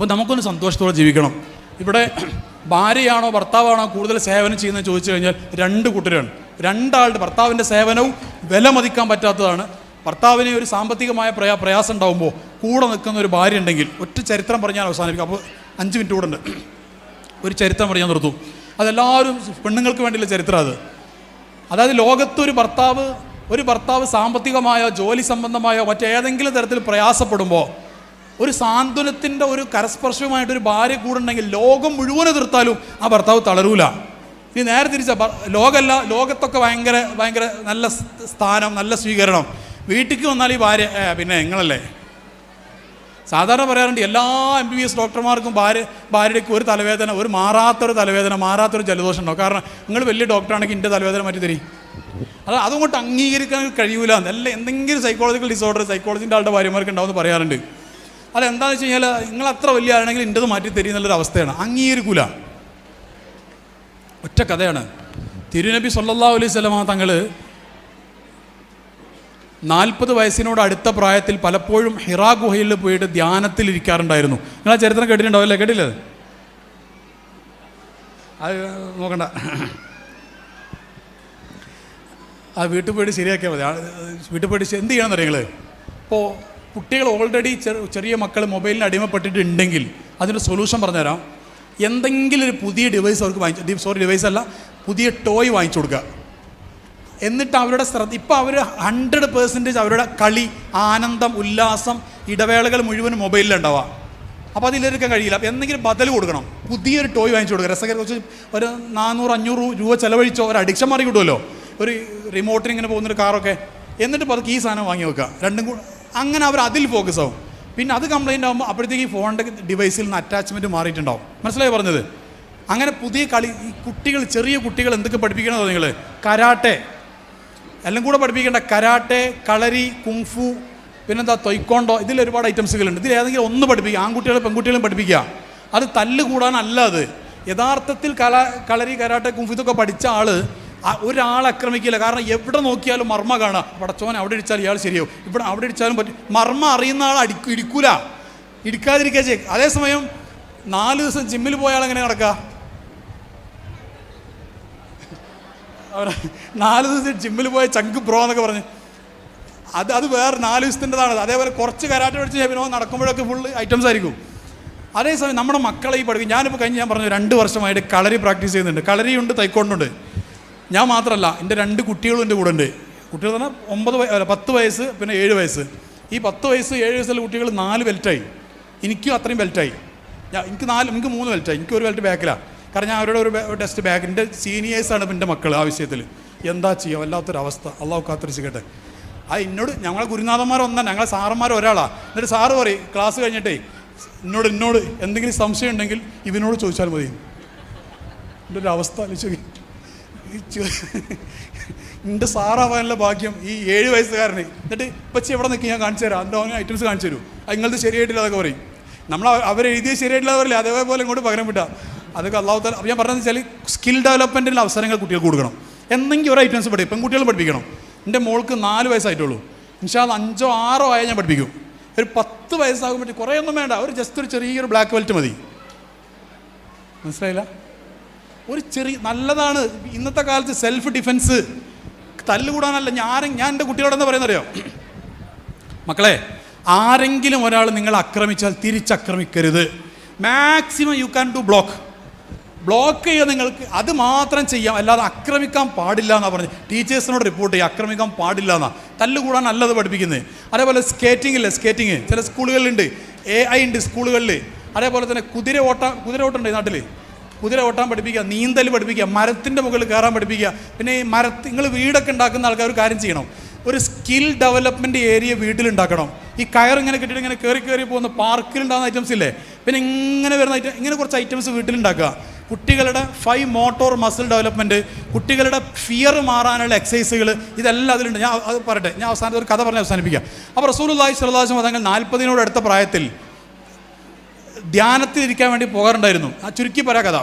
അപ്പോൾ നമുക്കൊന്ന് സന്തോഷത്തോടെ ജീവിക്കണം. ഇവിടെ ഭാര്യയാണോ ഭർത്താവാണോ കൂടുതൽ സേവനം ചെയ്യുന്നത് ചോദിച്ചു കഴിഞ്ഞാൽ രണ്ട് കൂട്ടരാണ്. രണ്ടാളുടെ ഭർത്താവിന്റെ സേവനവും വില മതിക്കാൻ പറ്റാത്തതാണ്. ഭർത്താവിന് ഒരു സാമ്പത്തികമായ പ്രയാ പ്രയാസം ഉണ്ടാകുമ്പോൾ കൂടെ നിൽക്കുന്ന ഒരു ഭാര്യ ഉണ്ടെങ്കിൽ ഒറ്റ ചരിത്രം പറഞ്ഞാൽ അവസാനിപ്പിക്കും. അപ്പോൾ അഞ്ച് മിനിറ്റ് കൂടെ ഉണ്ട്. ഒരു ചരിത്രം പറഞ്ഞാൽ നിർത്തും. അതെല്ലാവരും പെണ്ണുങ്ങൾക്ക് വേണ്ടിയുള്ള ചരിത്രം അത്. അതായത് ലോകത്തൊരു ഭർത്താവ് ഒരു ഭർത്താവ് സാമ്പത്തികമായോ ജോലി സംബന്ധമായോ മറ്റേതെങ്കിലും തരത്തിൽ പ്രയാസപ്പെടുമ്പോൾ ഒരു സാന്ത്വനത്തിന്റെ ഒരു കരസ്പർശവുമായിട്ട് ഒരു ഭാര്യ കൂടുണ്ടെങ്കിൽ ലോകം മുഴുവൻ എതിർത്താലും ആ ഭർത്താവ് തളരൂല. ഇനി നേരെ തിരിച്ച ലോകമല്ല ലോകത്തൊക്കെ ഭയങ്കര ഭയങ്കര നല്ല സ്ഥാനം നല്ല സ്വീകരണം. വീട്ടിലേക്ക് വന്നാൽ ഈ ഭാര്യ പിന്നെ നിങ്ങളല്ലേ? സാധാരണ പറയാറുണ്ട് എല്ലാ എം ബി ബി എസ് ഡോക്ടർമാർക്കും ഭാര്യ ഭാര്യയ്ക്ക് ഒരു തലവേദന ഒരു മാറാത്തൊരു തലവേദന മാറാത്തൊരു ജലദോഷം ഉണ്ടാവും. കാരണം നിങ്ങൾ വലിയ ഡോക്ടറാണെങ്കിൽ എന്റെ തലവേദന മാറ്റി തരി അത് അതുകൊണ്ട് അംഗീകരിക്കാൻ കഴിയൂല. എന്നല്ല എന്തെങ്കിലും സൈക്കോളജിക്കൽ ഡിസോർഡർ സൈക്കോളജിന്റെ ആളുടെ ഭാര്യമാർക്ക് ഉണ്ടാവുമെന്ന് പറയാറുണ്ട്. അതെന്താണെന്ന് വെച്ച് കഴിഞ്ഞാൽ നിങ്ങൾ അത്ര വലിയ ആണെങ്കിൽ എന്റെത് മാറ്റി തരും എന്നുള്ളൊരു അവസ്ഥയാണ്. അംഗീകരിക്കൂല. ഒറ്റ കഥയാണ്. തിരുനബി സല്ലാ അലൈഹി സ്വലമ തങ്ങൾ നാൽപ്പത് വയസ്സിനോട് അടുത്ത പ്രായത്തിൽ പലപ്പോഴും ഹിറാ ഗുഹയിൽ പോയിട്ട് ധ്യാനത്തിൽ ഇരിക്കാറുണ്ടായിരുന്നു. നിങ്ങൾ ആ ചരിത്രം കേട്ടിട്ടുണ്ടാവില്ലേ കേട്ടില്ലേ? അത്? നോക്കണ്ട. ആ വീട്ടിൽ പോയിട്ട് ശരിയാക്കിയാൽ മതി. വീട്ടിൽ പോയിട്ട് എന്ത് ചെയ്യണം നിങ്ങൾ ഇപ്പോൾ കുട്ടികൾ ഓൾറെഡി ചെറിയ മക്കൾ മൊബൈലിന് അടിമപ്പെട്ടിട്ടുണ്ടെങ്കിൽ അതിന്റെ സൊല്യൂഷൻ പറഞ്ഞുതരാം. എന്തെങ്കിലും ഒരു പുതിയ ഡിവൈസ് അവർക്ക് വാങ്ങിച്ചു സോറി ഡിവൈസ് അല്ല പുതിയ ടോയ് വാങ്ങിച്ചു കൊടുക്കുക. എന്നിട്ട് അവരുടെ ശ്രദ്ധ ഇപ്പോൾ അവർ ഹൺഡ്രഡ് പേഴ്സന്റേജ് അവരുടെ കളി ആനന്ദം ഉല്ലാസം ഇടവേളകൾ മുഴുവൻ മൊബൈലിലുണ്ടാവുക അപ്പോൾ അതിലെടുക്കാൻ കഴിയില്ല. അപ്പോൾ എന്തെങ്കിലും ബദൽ കൊടുക്കണം. പുതിയൊരു ടോയ് വാങ്ങിച്ചു കൊടുക്കുക. രസകര കുറച്ച് ഒരു നാനൂറ് അഞ്ഞൂറ് രൂപ ചിലവഴിച്ചോ ഒരു അഡിക്ഷൻ മാറി കിട്ടുമല്ലോ. ഒരു റിമോട്ടിന് ഇങ്ങനെ പോകുന്നൊരു കാറൊക്കെ എന്നിട്ട് പതുക്കെ ഈ സാധനം വാങ്ങി വെക്കുക. രണ്ടും കൂടെ അങ്ങനെ അവർ അതിൽ ഫോക്കസ് ആവും. പിന്നെ അത് കംപ്ലൈന്റ് ആകുമ്പോൾ അപ്പോഴത്തേക്ക് ഫോണിന്റെ ഡിവൈസിൽ നിന്ന് അറ്റാച്ച്മെന്റ് മാറിയിട്ടുണ്ടാവും. മനസ്സിലായി പറഞ്ഞത്? അങ്ങനെ പുതിയ കളി ഈ കുട്ടികൾ ചെറിയ കുട്ടികൾ എന്തൊക്കെ പഠിപ്പിക്കണോ നിങ്ങൾ കരാട്ടെ. എല്ലാം കൂടെ പഠിപ്പിക്കേണ്ട. കരാട്ടെ കളരി കുങ്ഫു പിന്നെന്താ തൊയ്ക്കോണ്ടോ ഇതിൽ ഒരുപാട് ഐറ്റംസുകളുണ്ട് ഇതിൽ ഏതെങ്കിലും ഒന്ന് പഠിപ്പിക്കുക. ആൺകുട്ടികളും പെൺകുട്ടികളും പഠിപ്പിക്കുക. അത് തല്ല് കൂടാനല്ല അത്. യഥാർത്ഥത്തിൽ കല കളരി കരാട്ടെ കുങ്ഫു ഇതൊക്കെ പഠിച്ച ആൾ ആ ഒരാളെ ആക്രമിക്കില്ല. കാരണം എവിടെ നോക്കിയാലും മർമ്മ കാണാം പടച്ചോൻ അവിടെ ഇടിച്ചാൽ ഇയാൾ ശരിയാവും. ഇവിടെ അവിടെ ഇടിച്ചാലും പറ്റും. മർമ്മ അറിയുന്ന ആൾ അടി ഇടിക്കൂല. ഇടിക്കാതിരിക്കുക ചെയ്യും. അതേസമയം നാല് ദിവസം ജിമ്മിൽ പോയ ആൾ എങ്ങനെ നടക്കുക നാല് ദിവസം ജിമ്മിൽ പോയ ചങ്ക് ബ്രോ എന്നൊക്കെ പറഞ്ഞ്. അത് അത് വേറെ നാല് ദിവസത്തിന്റെതാണ്. അതേപോലെ കുറച്ച് കരാട്ടെ പഠിച്ച് പിന്നെ നടക്കുമ്പോഴൊക്കെ ഫുള്ള് ഐറ്റംസ് ആയിരിക്കും. അതേസമയം നമ്മുടെ മക്കളെ ഈ പഠിക്കും ഞാനിപ്പോൾ കഴിഞ്ഞ് ഞാൻ പറഞ്ഞു രണ്ട് വർഷമായിട്ട് കളരി പ്രാക്ടീസ് ചെയ്യുന്നുണ്ട്. കളരിയുണ്ട് തൈക്കോണ്ടുണ്ട് ഞാൻ മാത്രമല്ല എന്റെ രണ്ട് കുട്ടികളും എന്റെ കൂടെ ഉണ്ട് കുട്ടികൾ പറഞ്ഞാൽ ഒമ്പത് അല്ല, പത്ത് വയസ്സ് പിന്നെ ഏഴ് വയസ്സ്. ഈ പത്ത് വയസ്സ് ഏഴ് വയസ്സുള്ള കുട്ടികൾ നാല് ബെൽറ്റായി. എനിക്കും അത്രയും ബെൽറ്റായി. ഞാൻ എനിക്ക് നാല് എനിക്ക് മൂന്ന് ബെൽറ്റായി. എനിക്ക് ഒരു ബെൽറ്റ് ബാക്കിലാണ് കാരണം ഞാൻ അവരുടെ ഒരു ടെസ്റ്റ് ബാക്ക്. എന്റെ സീനിയേഴ്സാണ് എന്റെ മക്കൾ ആ വിഷയത്തിൽ എന്താ ചെയ്യുക വല്ലാത്തൊരവസ്ഥ അള്ളാഹു കാത്തിരിച്ചിക്കട്ടെ ആ എന്നോട് ഞങ്ങളെ ഗുരുനാഥന്മാർ ഒന്നാണ് ഞങ്ങളെ സാറന്മാർ ഒരാളാണ് എന്നിട്ട് സാറ് പറയും ക്ലാസ് കഴിഞ്ഞിട്ടേ എന്നോട് എന്നോട് എന്തെങ്കിലും സംശയം ഉണ്ടെങ്കിൽ ഇവനോട് ചോദിച്ചാൽ മതി. എന്റെ ഒരു അവസ്ഥ ആലോചിച്ച് നോക്കി. ഈ ചെ- എന്റെ സാറാവാനുള്ള ഭാഗ്യം ഈ ഏഴ് വയസ്സുകാരനെ. എന്നിട്ട് ഇപ്പച്ചി എവിടെ നിൽക്കും ഞാൻ കാണിച്ചു തരാം. എന്റെ അവന് ഐറ്റംസ് കാണിച്ചു തരും. അത് നിങ്ങളത് ശരിയായിട്ടില്ല അതൊക്കെ പറയും. നമ്മൾ അവരെഴുതിയ ശരിയായിട്ടില്ല പറയില്ല? അതേപോലെ ഇങ്ങോട്ട് പകരം വിട്ടാ. അതൊക്കെ അള്ളാഹു താല ഞാൻ പറഞ്ഞതെന്ന് വെച്ചാൽ സ്കിൽ ഡെവലപ്മെന്റിന്റെ അവസരങ്ങൾ കുട്ടികൾക്ക് കൊടുക്കണം. എന്തെങ്കിലും ഒരു ഐറ്റംസ് പഠിക്കും പെൺകുട്ടികൾ പഠിപ്പിക്കണം. എന്റെ മോൾക്ക് നാല് വയസ്സായിട്ടുള്ളൂ. ഇൻഷാൽ അഞ്ചോ ആറോ ആയാൽ ഞാൻ പഠിപ്പിക്കും. ഒരു പത്ത് വയസ്സാകുമ്പോഴേ കുറേ ഒന്നും വേണ്ട. ഒരു ജസ്റ്റ് ഒരു ചെറിയൊരു ബ്ലാക്ക് ബെൽറ്റ് മതി. മനസ്സിലായില്ല? ഒരു ചെറിയ നല്ലതാണ് ഇന്നത്തെ കാലത്ത് സെൽഫ് ഡിഫെൻസ് തല്ലുകൂടാനല്ല ഞാൻ ഞാൻ എന്റെ കുട്ടികളോടെന്ന് പറയുന്നറിയോ? മക്കളെ ആരെങ്കിലും ഒരാൾ നിങ്ങളെ ആക്രമിച്ചാൽ തിരിച്ചാക്രമിക്കരുത്. Maximum you can do block block ചെയ്യുക നിങ്ങൾക്ക് അത് മാത്രം ചെയ്യാം. അല്ലാതെ ആക്രമിക്കാൻ പാടില്ല എന്നാണ് പറഞ്ഞത്. ടീച്ചേഴ്സിനോട് റിപ്പോർട്ട് ചെയ്യുക ആക്രമിക്കാൻ പാടില്ല എന്നാണ് തല്ലുകൂടാൻ നല്ലത് പഠിപ്പിക്കുന്നത്. അതേപോലെ സ്കേറ്റിംഗ് ഇല്ല സ്കേറ്റിംഗ് ചില സ്കൂളുകളിലുണ്ട് എ ഐ ഉണ്ട് സ്കൂളുകളിൽ അതേപോലെ തന്നെ കുതിര ഓട്ട കുതിര ഓട്ടം ഉണ്ട് നാട്ടിൽ കുതിര ഓട്ടാൻ പഠിപ്പിക്കുക നീന്തൽ പഠിപ്പിക്കുക മരത്തിന്റെ മുകളിൽ കയറാൻ പഠിപ്പിക്കുക. പിന്നെ ഈ മര നിങ്ങൾ വീടൊക്കെ ഉണ്ടാക്കുന്ന ആൾക്കാർ ഒരു കാര്യം ചെയ്യണം. ഒരു സ്കിൽ ഡെവലപ്മെന്റ് ഏരിയ വീട്ടിലുണ്ടാക്കണം ഈ കയർ ഇങ്ങനെ കെട്ടിയിട്ട് ഇങ്ങനെ കയറി കയറി പോകുന്ന പാർക്കിലുണ്ടാകുന്ന ഐറ്റംസ് ഇല്ലേ? പിന്നെ ഇങ്ങനെ വരുന്ന ഐറ്റം ഇങ്ങനെ കുറച്ച് ഐറ്റംസ് വീട്ടിലുണ്ടാക്കുക കുട്ടികളുടെ ഫൈവ് മോട്ടോർ മസിൽ ഡെവലപ്മെന്റ് കുട്ടികളുടെ ഫിയർ മാറാനുള്ള എക്സസൈസുകൾ ഇതെല്ലാം അതിലുണ്ട്. ഞാൻ അത് പറയട്ടെ. ഞാൻ അവസാനത്തെ ഒരു കഥ പറഞ്ഞ് അവസാനിപ്പിക്കാം. അപ്പോൾ റസൂലുള്ളാഹി സ്വല്ലല്ലാഹു അലൈഹി വസല്ലം നാൽപ്പതിനോട് അടുത്ത പ്രായത്തിൽ ധ്യാനത്തിൽ ഇരിക്കാൻ വേണ്ടി പോകാറുണ്ടായിരുന്നു. ആ ചുരുക്കി പറയാ കഥ.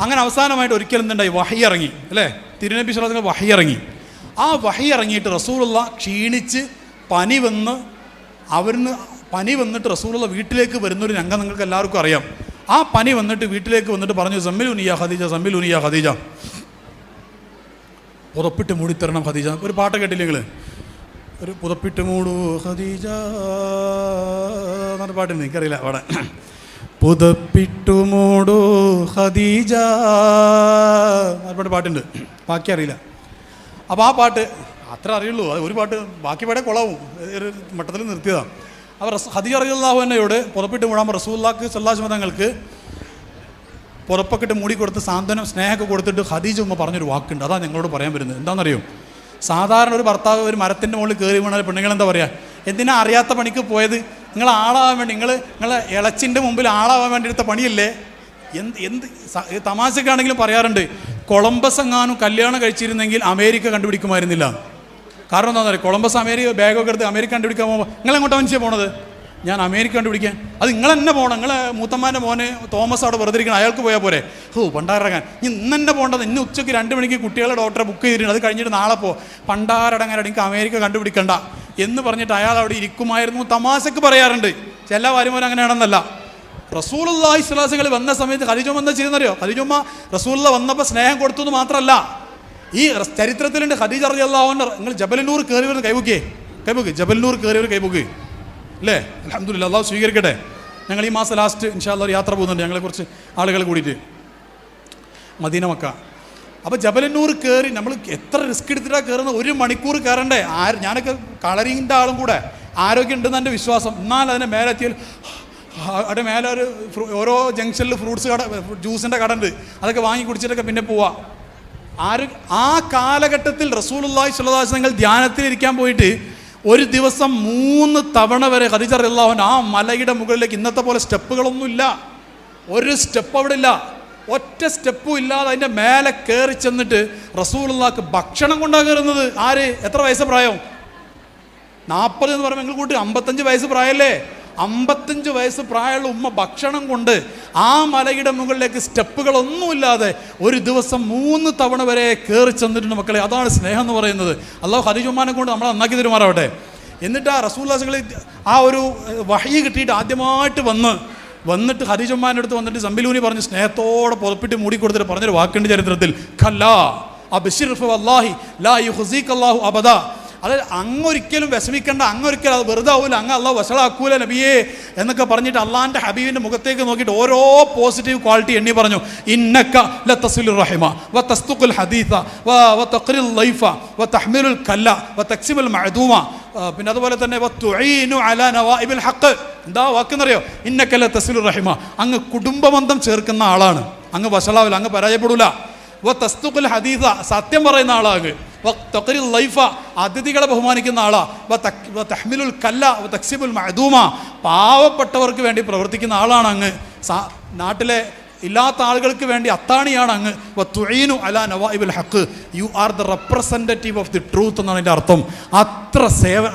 അങ്ങനെ അവസാനമായിട്ട് ഒരിക്കലും എന്തുണ്ടായി? വഹി ഇറങ്ങി അല്ലേ? തിരുനബി സ്വലത്തിന് വഹി ഇറങ്ങി. ആ വഹി ഇറങ്ങിയിട്ട് റസൂലുള്ള ക്ഷീണിച്ച് പനി വന്ന് അവിടുന്ന് പനി വന്നിട്ട് റസൂലുള്ള വീട്ടിലേക്ക് വരുന്നൊരു രംഗം നിങ്ങൾക്ക് എല്ലാവർക്കും അറിയാം. ആ പനി വന്നിട്ട് വീട്ടിലേക്ക് വന്നിട്ട് പറഞ്ഞു സമ്മിൽ ഉനിയ ഖദീജ സമ്മിലുനിയ ഖദീജ. പുതപ്പിട്ട് മൂടിത്തരണം ഖദീജ. ഒരു പാട്ട് കേട്ടില്ലേ നിങ്ങൾ ഒരു പുതപ്പിട്ട് മൂടൂ ഖദീജ എന്നൊരു പാട്ടുണ്ട് എനിക്കറിയില്ല അവിടെ. പുതപ്പിട്ടു മൂടൂ ഖദീജ. അതുപോലെ പാട്ടുണ്ട്. ബാക്കി അറിയില്ല. അപ്പോൾ ആ പാട്ട് അത്ര അറിയുള്ളൂ. അത് ഒരു പാട്ട് ബാക്കി പാടെ കൊളാവും. ഒരു മട്ടത്തിൽ നിർത്തിയതാണ് റസ് ഹദീജ അറിയാഹു എന്നയോട് പുറപ്പിട്ട് മൂടാൻ റസൂല്ലാക്ക് സല്ലാസ് തങ്ങൾക്ക് പുറപ്പൊക്കെ ഇട്ട് മൂടി കൊടുത്ത് സാന്ത്വനം സ്നേഹമൊക്കെ കൊടുത്തിട്ട് ഖദീജ ഉമ്മ പറഞ്ഞൊരു വാക്കുണ്ട്. അതാണ് ഞങ്ങളോട് പറയാൻ വരുന്നത്. എന്താണെന്നറിയോ? സാധാരണ ഒരു ഭർത്താവ് ഒരു മരത്തിന്റെ മുകളിൽ കയറി വീണാൽ പെണ്ണുങ്ങൾ എന്താ പറയുക എന്തിനാ അറിയാത്ത പണിക്ക് പോയത്? നിങ്ങൾ ആളാവാൻ വേണ്ടി നിങ്ങൾ നിങ്ങൾ ഇളച്ചിന്റെ മുമ്പിൽ ആളാവാൻ വേണ്ടി എടുത്ത പണിയല്ലേ? എന്ത് എന്ത് തമാശക്കാണെങ്കിലും പറയാറുണ്ട്. കൊളംബസ് എങ്ങാനും കല്യാണം കഴിച്ചിരുന്നെങ്കിൽ അമേരിക്ക കണ്ടുപിടിക്കുമായിരുന്നില്ല. കാരണം എന്താണെന്ന് പറയുക കൊളംബസ് അമേരിക്ക ബാഗൊക്കെ എടുത്ത് അമേരിക്ക കണ്ടുപിടിക്കാൻ പോകുമ്പോൾ നിങ്ങൾ എങ്ങോട്ടാ മനുഷ്യ പോണത്? ഞാൻ അമേരിക്ക കണ്ടുപിടിക്കാൻ. അത് നിങ്ങൾ തന്നെ പോകണം നിങ്ങൾ മൂത്തമ്മാന്റെ മോനെ തോമസ് അവിടെ വെറുതെ ഇരിക്കണം അയാൾക്ക് പോയാൽ പോരെ. ഹോ പണ്ടാരടങ്ങാൻ. ഇന്ന് തന്നെ പോകേണ്ടത് ഇന്ന് ഉച്ചയ്ക്ക് രണ്ട് മണിക്ക് കുട്ടികളെ ഡോക്ടറെ ബുക്ക് ചെയ്തിട്ടുണ്ട്. അത് കഴിഞ്ഞിട്ട് നാളെ പോ. പണ്ടാരടങ്ങാൻ എനിക്ക് അമേരിക്ക കണ്ടുപിടിക്കണ്ട. എന്ന് പറഞ്ഞിട്ട് അയാൾ അവിടെ ഇരിക്കുമായിരുന്നു. തമാശക്ക് പറയാറുണ്ട്. ചില വരുമാനം അങ്ങനെയാണെന്നല്ല റസൂലുള്ളാഹി സ്വലാസുകൾ വന്ന സമയത്ത് ഖദീജുമ്മ എന്താ ചെയ്യുന്നറിയോ? ഖദീജുമ്മ റസൂലുള്ള വന്നപ്പോൾ സ്നേഹം കൊടുത്തു എന്ന് മാത്രമല്ല. ഈ ചരിത്രത്തിലുണ്ട് ഖദീജ റളിയല്ലാഹുവിന്റെ നിങ്ങൾ ജബലന്നൂർ വരുന്ന കൈബുക്കേ കൈബുക്ക് ജബലന്നൂർ വരുന്ന കൈബുക്ക് അല്ലേ? അലഹമുല്ല അള്ളാഹു സ്വീകരിക്കട്ടെ. ഞങ്ങൾ ഈ മാസം ലാസ്റ്റ് ഇൻഷാല്ല ഒരു യാത്ര പോകുന്നുണ്ട് ഞങ്ങളെ കുറച്ച് ആളുകൾ കൂടിയിട്ട്. Medina Mecca. അപ്പോൾ ജബലന്നൂർ കയറി നമ്മൾ എത്ര റിസ്ക് എടുത്തിട്ടാണ് കയറുന്നത് ഒരു മണിക്കൂർ കയറണ്ടേ ആര് ഞാനൊക്കെ കളറിന്റെ ആളും കൂടെ. ആരോഗ്യം ഉണ്ടെന്ന് എന്റെ വിശ്വാസം. എന്നാൽ അതിന്റെ മേലെ എത്തിയാൽ അവിടെ മേലെ ഒരു ഓരോ ജംഗ്ഷനിൽ ഫ്രൂട്ട്സ് കട ജ്യൂസിന്റെ കട ഉണ്ട് അതൊക്കെ വാങ്ങി കുടിച്ചിട്ടൊക്കെ പിന്നെ പോവാം. ആര് ആ കാലഘട്ടത്തിൽ റസൂലുള്ളാഹി സ്വല്ലല്ലാഹി നിങ്ങൾ ധ്യാനത്തിലിരിക്കാൻ പോയിട്ട് ഒരു ദിവസം മൂന്ന് തവണ വരെ ഖദീജ റളിയല്ലാഹു ആ മലയുടെ മുകളിലേക്ക് ഇന്നത്തെ പോലെ സ്റ്റെപ്പുകളൊന്നുമില്ല. ഒരു സ്റ്റെപ്പ് അവിടെ ഇല്ല. ഒറ്റ സ്റ്റെപ്പും ഇല്ലാതെ അതിന്റെ മേലെ കയറി ചെന്നിട്ട് റസൂലുള്ളാക്ക് ഭക്ഷണം കൊണ്ടാണ് കയറുന്നത് ആര്? എത്ര വയസ്സ് പ്രായം? നാൽപ്പത് എന്ന് പറയുമ്പോൾ കൂട്ടി അമ്പത്തഞ്ച് വയസ്സ് പ്രായമല്ലേ? അമ്പത്തഞ്ച് വയസ്സ് പ്രായമുള്ള ഉമ്മ ഭക്ഷണം കൊണ്ട് ആ മലയുടെ മുകളിലേക്ക് സ്റ്റെപ്പുകളൊന്നുമില്ലാതെ ഒരു ദിവസം മൂന്ന് തവണ വരെ കയറി ചെന്നിട്ടുണ്ട് മക്കളെ. അതാണ് സ്നേഹം എന്ന് പറയുന്നത്. അള്ളാഹു ഹരിജുമാനെ കൊണ്ട് നമ്മളെ നന്നാക്കി തരുമാറാവട്ടെ. എന്നിട്ട് ആ റസൂൽ ആ ഒരു വഹി കിട്ടിയിട്ട് ആദ്യമായിട്ട് വന്ന് വന്നിട്ട് ഹരിജമ്മാന്റെ അടുത്ത് വന്നിട്ട് സമ്പിലൂനി പറഞ്ഞ് സ്നേഹത്തോടെ പുതപ്പിട്ട് മൂടിക്കൊടുത്തിട്ട് പറഞ്ഞൊരു വാക്കുണ്ട് ചരിത്രത്തിൽ. ഖല്ലാ അബ്ശിർ വല്ലാഹി ലാ യുഹ്സിക അല്ലാഹു അബദ. അതായത് അങ്ങൊരിക്കലും വിഷമിക്കേണ്ട അങ്ങൊരിക്കലും അത് വെറുതെ ആവൂല അങ്ങ് അള്ളാഹ് വഷളാക്കൂല നബിയേ എന്നൊക്കെ പറഞ്ഞിട്ട് അള്ളാഹിന്റെ ഹബീബിന്റെ മുഖത്തേക്ക് നോക്കിയിട്ട് ഓരോ പോസിറ്റീവ് ക്വാളിറ്റി എണ്ണി പറഞ്ഞു. ഇന്നക്ക ല റഹിമ വ തസ്തുഖുൽ ഹദീസ വ വ തഖ്റിൽ ലൈഫ വ തഹ്മിലുൽ കല്ല വ തക്സിമുൽ മഅദൂമ. പിന്നെ അതുപോലെ തന്നെ അലാ നവാഇബിൽ ഹഖ്. എന്താ വാക്കെന്നറിയോ? ഇന്നക്കല്ല തസ്ലുർ റഹിമ. അങ്ങ് കുടുംബബന്ധം ചേർക്കുന്ന ആളാണ്. അങ്ങ് വഷളാവില്ല അങ്ങ് പരാജയപ്പെടൂല. വ തസ്തുഖുൽ ഹദീസ സത്യം പറയുന്ന ആളാണ് തഖ്റിൽ ലൈഫ അതിഥികളെ ബഹുമാനിക്കുന്ന ആളാ. വ തഹ്മിലുൽ കല്ല വ തക്സിബുൽ മഹദൂമ പാവപ്പെട്ടവർക്ക് വേണ്ടി പ്രവർത്തിക്കുന്ന ആളാണ് അങ്ങ്. നാട്ടിലെ ഇല്ലാത്ത ആളുകൾക്ക് വേണ്ടി അത്താണിയാണ് അങ്ങ്. തുഴീനു അല നവായിബുൽ ഹക്ക് you are the representative of the truth എന്നാണ് എന്റെ അർത്ഥം. അത്ര സേവ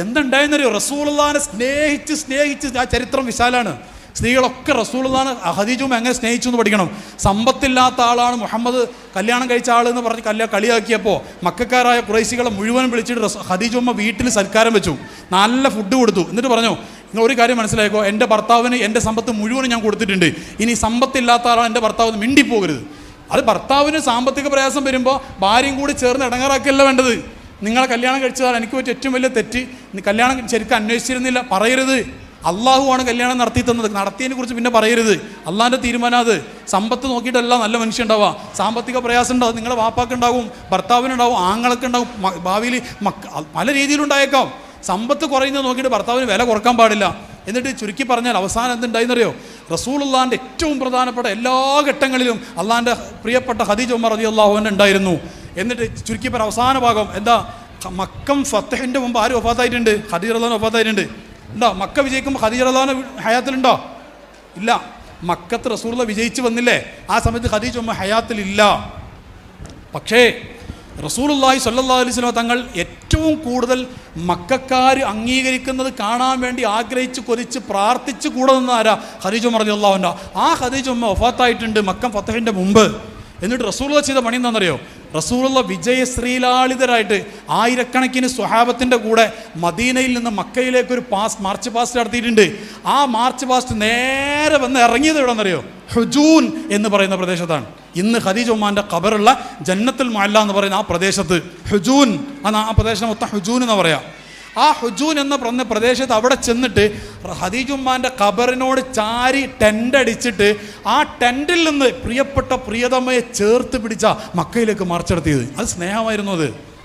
എന്തുണ്ടായെന്നറിയോ? റസൂലുള്ളാനെ സ്നേഹിച്ച് സ്നേഹിച്ച് ആ ചരിത്രം വിശാലാണ്. സ്ത്രീകളൊക്കെ റസൂലുള്ളാനെ ഹദീജും എങ്ങനെ സ്നേഹിച്ചു എന്ന് പഠിക്കണം. സമ്പത്തില്ലാത്ത ആളാണ് മുഹമ്മദ്. കല്യാണം കഴിച്ച ആൾ എന്ന് പറഞ്ഞ് കല്യാ കളിയാക്കിയപ്പോൾ മക്കാരായ കുറേശികളെ മുഴുവൻ വിളിച്ചിട്ട് ഹദീജുമ്മ വീട്ടിൽ സൽക്കാരം വെച്ചു. നല്ല ഫുഡ് കൊടുത്തു. എന്നിട്ട് പറഞ്ഞു നിങ്ങൾ ഒരു കാര്യം മനസ്സിലാക്കോ എന്റെ ഭർത്താവിന് എന്റെ സമ്പത്ത് മുഴുവനും ഞാൻ കൊടുത്തിട്ടുണ്ട്. ഇനി സമ്പത്തില്ലാത്ത ആളാണ് എന്റെ ഭർത്താവ് മിണ്ടിപ്പോകരുത്. അത് ഭർത്താവിന് സാമ്പത്തിക പ്രയാസം വരുമ്പോൾ ഭാര്യയും കൂടി ചേർന്ന് ഇടങ്ങാറാക്കല്ല വേണ്ടത്? നിങ്ങളെ കല്യാണം കഴിച്ചതാണ് എനിക്ക് പറ്റിയ ഏറ്റവും വലിയ തെറ്റ്. കല്യാണം ശരിക്കും അന്വേഷിച്ചിരുന്നില്ല. പറയരുത്. അള്ളാഹുവാണ് കല്യാണം നടത്തി തന്നത്. നടത്തിയതിനെ കുറിച്ച് പിന്നെ പറയരുത്. അള്ളാഹിന്റെ തീരുമാനം അത്. സമ്പത്ത് നോക്കിയിട്ടല്ല നല്ല മനുഷ്യൻ ഉണ്ടാവുക. സാമ്പത്തിക പ്രയാസം ഉണ്ടാവും. നിങ്ങളുടെ വാപ്പാക്കുണ്ടാവും ഭർത്താവിനുണ്ടാവും ആങ്ങളൊക്കെ ഉണ്ടാവും ഭാവിയിൽ പല രീതിയിലുണ്ടായേക്കാം. സമ്പത്ത് കുറയുന്നത് നോക്കിയിട്ട് ഭർത്താവിന് വില കുറയ്ക്കാൻ പാടില്ല. എന്നിട്ട് ചുരുക്കി പറഞ്ഞാൽ അവസാനം എന്തുണ്ടായിന്നറിയോ? റസൂലുള്ളാന്റെ ഏറ്റവും പ്രധാനപ്പെട്ട എല്ലാ ഘട്ടങ്ങളിലും അള്ളാന്റെ പ്രിയപ്പെട്ട ഹദീജ് ഉമർ റതി അള്ളാഹുവിന്റെ ഉണ്ടായിരുന്നു. എന്നിട്ട് ചുരുക്കി പറഞ്ഞ അവസാന ഭാഗം എന്താ? മക്കം ഫത്തഹിന്റെ മുമ്പ് ആര് ഒഫാത്തായിട്ടുണ്ട് ഹദീർ അള്ളഹാൻ ഒഫാത്തായിട്ടുണ്ട് ഉണ്ടോ? മക്ക വിജയിക്കുമ്പോൾ ഹദീർ അള്ളഹാൻ ഹയാത്തിലുണ്ടോ? ഇല്ല. മക്കത്ത് റസൂലുള്ള വിജയിച്ച് വന്നില്ലേ? ആ സമയത്ത് ഹദീജ് ഉമ്മ ഹയാത്തിലില്ല. പക്ഷേ റസൂലുള്ളാഹി സല്ലാ അലൈഹി വസല്ലം തങ്ങൾ ഏറ്റവും കൂടുതൽ മക്കാർ അംഗീകരിക്കുന്നത് കാണാൻ വേണ്ടി ആഗ്രഹിച്ച് കൊതിച്ച് പ്രാർത്ഥിച്ച് കൂടെ നിന്ന ആരാ? റളിയല്ലാഹു അൻഹ. ആ ഖദീജ ഉമ്മ ഒഫാത്തായിട്ടുണ്ട് മക്കം ഫത്തഹിന്റെ മുമ്പ്. എന്നിട്ട് റസൂള്ള ചെയ്ത പണി എന്താണെന്നറിയോ? റസൂലുള്ള വിജയശ്രീലാളിതരായിട്ട് ആയിരക്കണക്കിന് സ്വഹാബത്തിന്റെ കൂടെ മദീനയിൽ നിന്ന് മക്കയിലേക്ക് ഒരു പാസ് മാർച്ച് പാസ്റ്റ് നടത്തിയിട്ടുണ്ട്. ആ മാർച്ച് പാസ്റ്റ് നേരെ വന്ന് ഇറങ്ങിയത് എവിടെ നിന്നറിയോ ഹുജൂൻ എന്ന് പറയുന്ന പ്രദേശത്താണ്. ഇന്ന് ഖദീജ ഉമ്മാന്റെ ഖബറുള്ള ജന്നത്തുൽ മല്ല എന്ന് പറയുന്ന ആ പ്രദേശത്ത് ഹുജൂൻ എന്നാ ആ പ്രദേശം മൊത്തം ഹുജൂൻ എന്ന് പറയാം. ആ ഹുജൂൻ എന്ന പറഞ്ഞ പ്രദേശത്ത് അവിടെ ചെന്നിട്ട് ഹദീജുമ്മാന്റെ ഖബറിനോട് ചാരി ടെന്റ് അടിച്ചിട്ട് ആ ടെന്റിൽ നിന്ന് പ്രിയപ്പെട്ട പ്രിയതമ്മയെ ചേർത്ത് പിടിച്ച മക്കയിലേക്ക് മാർച്ചെടുത്തിയത് അത് സ്നേഹമായിരുന്നു അത്.